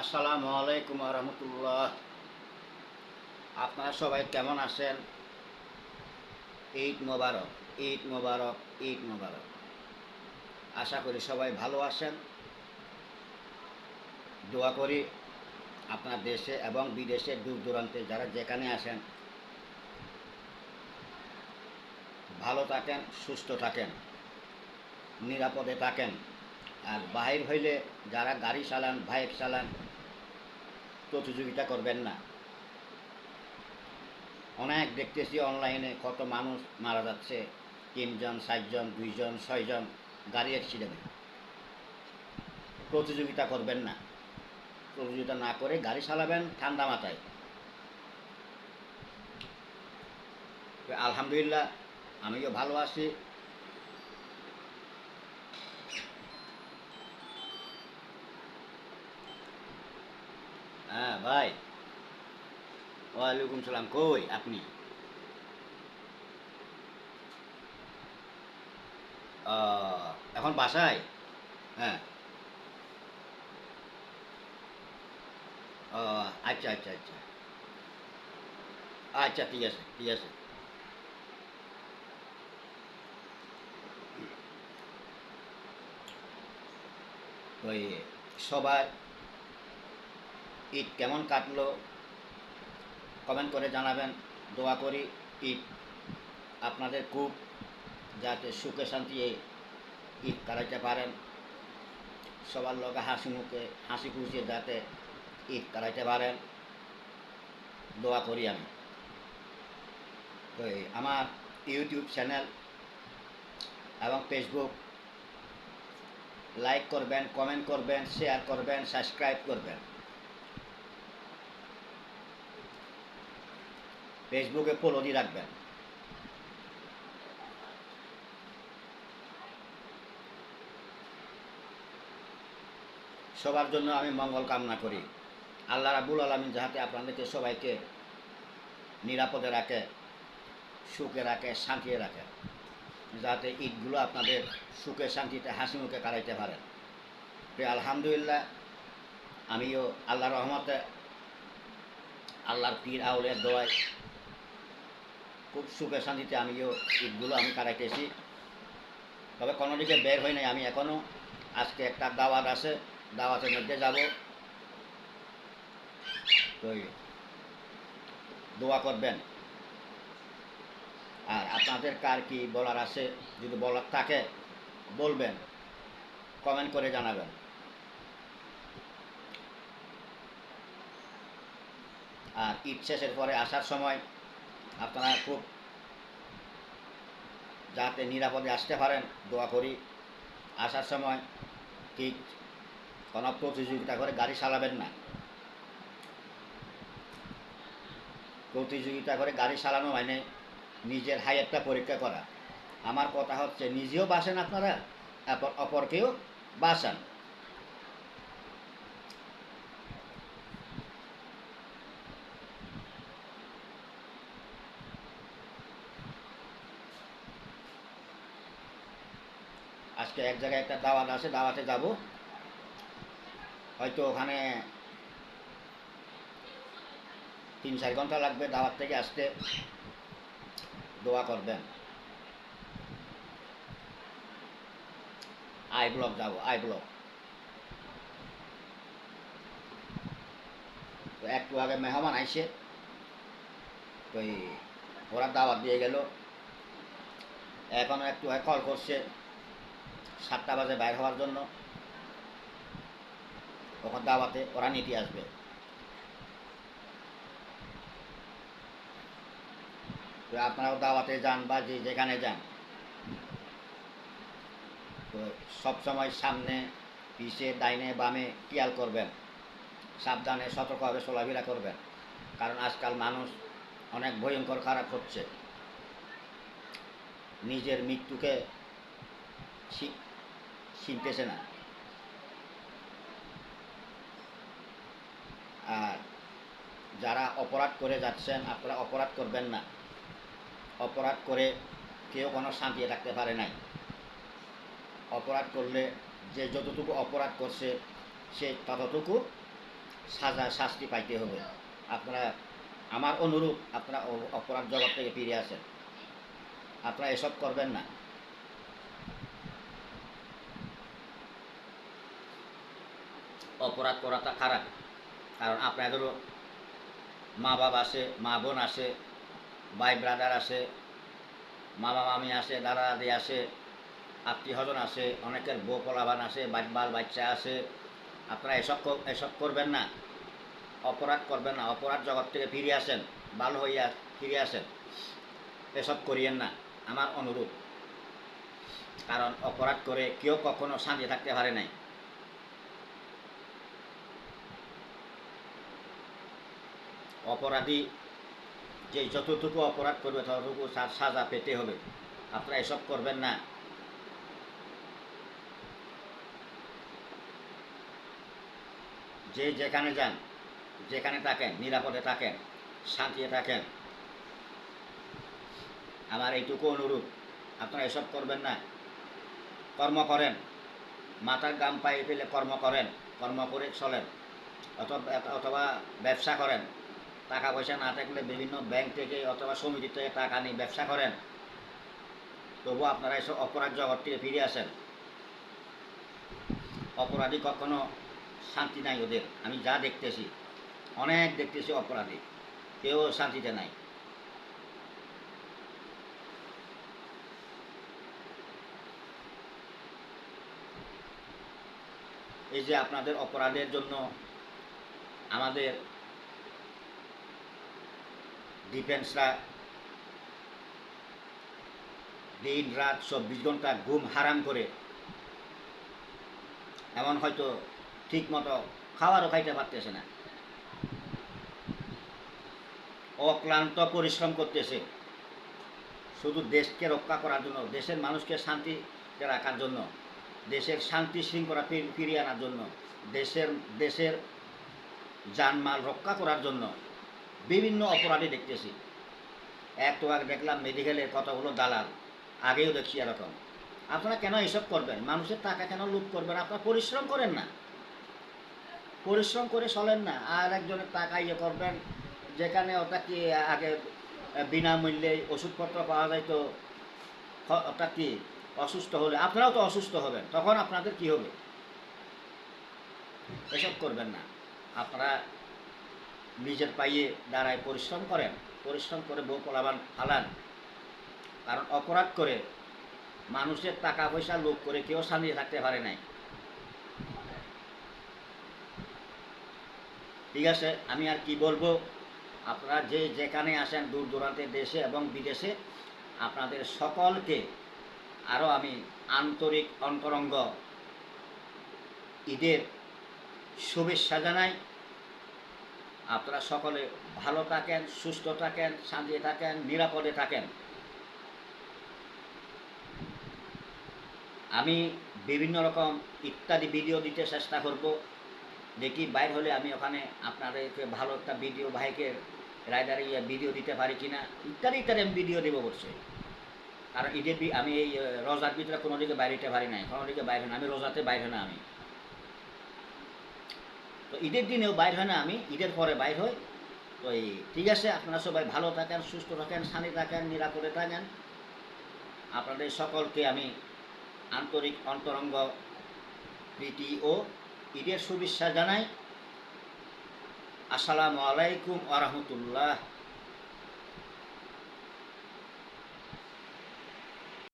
আসসালামু আলাইকুম রহমতুল্লাহ আপনারা সবাই কেমন আছেন? ঈদ মোবারক ঈদ মোবারক ঈদ মোবারক। আশা করি সবাই ভালো আছেন। দোয়া করি আপনার দেশে এবং বিদেশে দূর দূরান্তে যারা যেখানে আসেন ভালো থাকেন, সুস্থ থাকেন, নিরাপদে থাকেন। আর বাহির হইলে যারা গাড়ি চালান, বাইক চালান প্রতিযোগিতা করবেন না। অনেক দেখতেছি অনলাইনে কত মানুষ মারা যাচ্ছে। তিনজন, চারজন, দুইজন, ছয়জন গাড়ি অ্যাক্সিডেন্টে প্রতিযোগিতা করবেন না। প্রতিযোগিতা না করে গাড়ি চালাবেন ঠান্ডা মাথায়। আলহামদুলিল্লাহ, আমিও ভালো আছি। হ্যাঁ ভাই। ওয়ালাইকুম সালাম। কই আপনি? এখন বাসায়? হ্যাঁ। ও আচ্ছা আচ্ছা আচ্ছা। আচ্ছা ঠিক আছে ঠিক আছে। ওই সবার ঈদ কেমন কাটলো? কমেন্ট করে জানাবেন। দোয়া করি ঈদ আপনাদের খুব, যাতে সুখে শান্তি ঈদ কাটাইতে পারেন। সবার লগে হাসি মুখে, হাসি খুশি যাতে ঈদ কাটাইতে পারেন। দোয়া করি আমি। তো আমার ইউটিউব চ্যানেল এবং ফেসবুক লাইক করবেন কমেন্ট করবেন শেয়ার করবেন সাবস্ক্রাইব করবেন। ফেসবুকে ফলো দিয়ে রাখবেন। সবার জন্য আমি মঙ্গল কামনা করি। আল্লাহ রাবুল আলমিন যাহাতে আপনাদেরকে সবাইকে নিরাপদে রাখে, সুখে রাখে, শান্তিতে রাখে, যাতে ঈদগুলো আপনাদের সুখে, শান্তিতে, হাসি মুখে কাটাইতে পারেন তো আলহামদুলিল্লাহ, আমিও আল্লাহর রহমতে আল্লাহর পীর আউলের দোয়ায় খুব সুখে শান্তিতে আমিও ঈদগুলো আমি কাটাইতেছি। তবে কোনো দিকে বের হই নাই আমি এখনও আজকে একটা দাওয়াত আছে, দাওয়াতের মধ্যে যাব। তো দোয়া করবেন। আর আপনাদের কার কি বলার আছে, যদি বলার থাকে বলবেন কমেন্ট করে জানাবেন। আর ঈদ শেষের পরে আসার সময় আপনারা খুব যাতে নিরাপদে আসতে পারেন, দোয়া করি। আসার সময় ঠিক কোনো প্রতিযোগিতা করে গাড়ি চালাবেন না। প্রতিযোগিতা করে গাড়ি চালানো মানে নিজের হাইয়ারটা পরীক্ষা করা। আমার কথা হচ্ছে, নিজেও বাসেন আপনারা, অপর অপরকেও বাসান আজকে এক জায়গায় একটা দাওয়াত আছে দাওয়াতে যাব। হয়তো ওখানে তিন, চার ঘণ্টা লাগবে দাওয়াত থেকে আসতে। দোয়া করবেন। আই ব্লক যাব, আই ব্লক। তো একটু আগে মেহমান আইসে, তো ওরা দাওয়াত দিয়ে গেল। এখনও একটু কল করছে। সাতটা বাজে বাইর হওয়ার জন্য। ওখান দাওয়াতে ওরা নিতে আসবে। আপনারাও দাওয়াতে যান বা যে যেখানে যান। তো সবসময় সামনে, পিছে, ডাইনে, বামে খেয়াল করবেন। সাবধানে সতর্কভাবে চলাফেরা করবেন। কারণ আজকাল মানুষ অনেক ভয়ঙ্কর খারাপ হচ্ছে। নিজের মৃত্যুকে চিনতেছে না আর যারা অপরাধ করে যাচ্ছেন, আপনারা অপরাধ করবেন না। অপরাধ করে কেউ কোনো শান্তি রাখতে পারে নাই। অপরাধ করলে যে যতটুকু অপরাধ করছে, সে ততটুকু সাজা, শাস্তি পাইতে হবে। আপনারা, আমার অনুরূপ আপনারা অপরাধ জগৎ থেকে ফিরে আসেন। আপনারা এসব করবেন না। অপরাধ করাটা খারাপ। কারণ আপনাদেরও মা বাবা আছে মা বোন আছে ভাই ব্রাদার আছে মামা মামি আছে দাদা দাদি আছে আত্মীয় স্বজন আছে অনেকের বউ পলাবান আছে বা- বাল বাচ্চা আছে আপনারা এসব এসব করবেন না। অপরাধ করবেন না। অপরাধ জগৎ থেকে ফিরে আসেন, ভালো হইয়া ফিরে আসেন। এসব করিয়েন না। আমার অনুরোধ। কারণ অপরাধ করে কেউ কখনো শান্তি থাকতে পারে নাই। অপরাধী, যে যতটুকু অপরাধ করবে ততটুকু সাজা পেতে হবে। আপনারা এসব করবেন না। যে যেখানে যান, যেখানে থাকেন, নিরাপদে থাকেন, শান্তিতে থাকেন, আমার এইটুকু অনুরোধ, আপনারা এসব করবেন না। কর্ম করেন, মাথার গাম পায়ে পেলে কর্ম করেন, কর্ম করে চলেন অথবা ব্যবসা করেন টাকা পয়সা না থাকলে বিভিন্ন ব্যাংক থেকে অথবা সমিতি থেকে টাকা নিয়ে ব্যবসা করেন। তবু আপনারা এসব অপরাধ জগৎ থেকে ফিরে আসেন। অপরাধী কখনো শান্তি নাই ওদের। আমি যা দেখতেছি, অনেক দেখতেছি অপরাধী। কেউ শান্তিতে নাই। এই যে আপনাদের অপরাধের জন্য আমাদের ডিফেন্সরা দিন রাত চব্বিশ ঘণ্টা ঘুম হারাম করে। এমন হয়তো ঠিক মতো খাওয়ারও খাইতে পারতেছে না। অক্লান্ত পরিশ্রম করতেছে। শুধু দেশকে রক্ষা করার জন্য, দেশের মানুষকে শান্তিতে রাখার জন্য, দেশের শান্তি শৃঙ্খলা ফিরিয়ে আনার জন্য, দেশের দেশের জানমাল রক্ষা করার জন্য। বিভিন্ন অপরাধী দেখতেছি। একটু আগে দেখলাম মেডিকেলের কতগুলো দালাল। আগেও দেখছি এরকম। আপনারা কেন এসব করবেন? মানুষের টাকা কেন লুট করবেন? আপনারা পরিশ্রম করেন না। পরিশ্রম করে চলেন না। আর একজনের টাকা ইয়ে করবেন, যেখানে ওটা কি আগে বিনামূল্যে ওষুধপত্র পাওয়া যায় তো ওটা কি অসুস্থ হলে, আপনারাও তো অসুস্থ হবেন, তখন আপনাদের কি হবে? এসব করবেন না। আপনারা নিজের পাইয়ে দাঁড়ায় পরিশ্রম করেন, পরিশ্রম করে বউ পোলাবান ফালান। কারণ অপরাধ করে মানুষের টাকা পয়সা লোভ করে কেউ শান্তি থাকতে পারে নাই। ঠিক আছে, আমি আর কি বলব? আপনারা যে যেখানে আসেন দূর দূরান্তের দেশে এবং বিদেশে, আপনাদের সকলকে আরও আমি আন্তরিক অন্তরঙ্গ ঈদের শুভেচ্ছা জানাই। আপনারা সকলে ভালো থাকেন, সুস্থ থাকেন শান্তি থাকেন, নিরাপদে থাকেন। আমি বিভিন্ন রকম ইত্যাদি ভিডিও দিতে চেষ্টা করব। দেখি বাইর হলে আমি ওখানে আপনাদেরকে ভালো একটা ভিডিও ভাইকে রাইডারে ইয়ে ভিডিও দিতে পারি কিনা। ইত্যাদি ইত্যাদি আমি ভিডিও দেবো অবশ্যই। কারণ ঈদের আমি এই রোজার ভিতরে কোনো দিকে বাইরে পারি নাই। কোনো দিকে বাইরে না। আমি রোজাতে বাইরে না আমি। তো ঈদের দিনেও বাইর হয় না আমি, ঈদের পরে বাইর হই। তো এই ঠিক আছে, আপনারা সবাই ভালো থাকেন, সুস্থ থাকেন শান্তি থাকেন, নিরাপদে থাকেন। আপনাদের সকলকে আমি আন্তরিক অন্তরঙ্গ প্রীতি ও ঈদের শুভেচ্ছা জানাই। আসসালামু আলাইকুম আ রহমতুল্লাহ।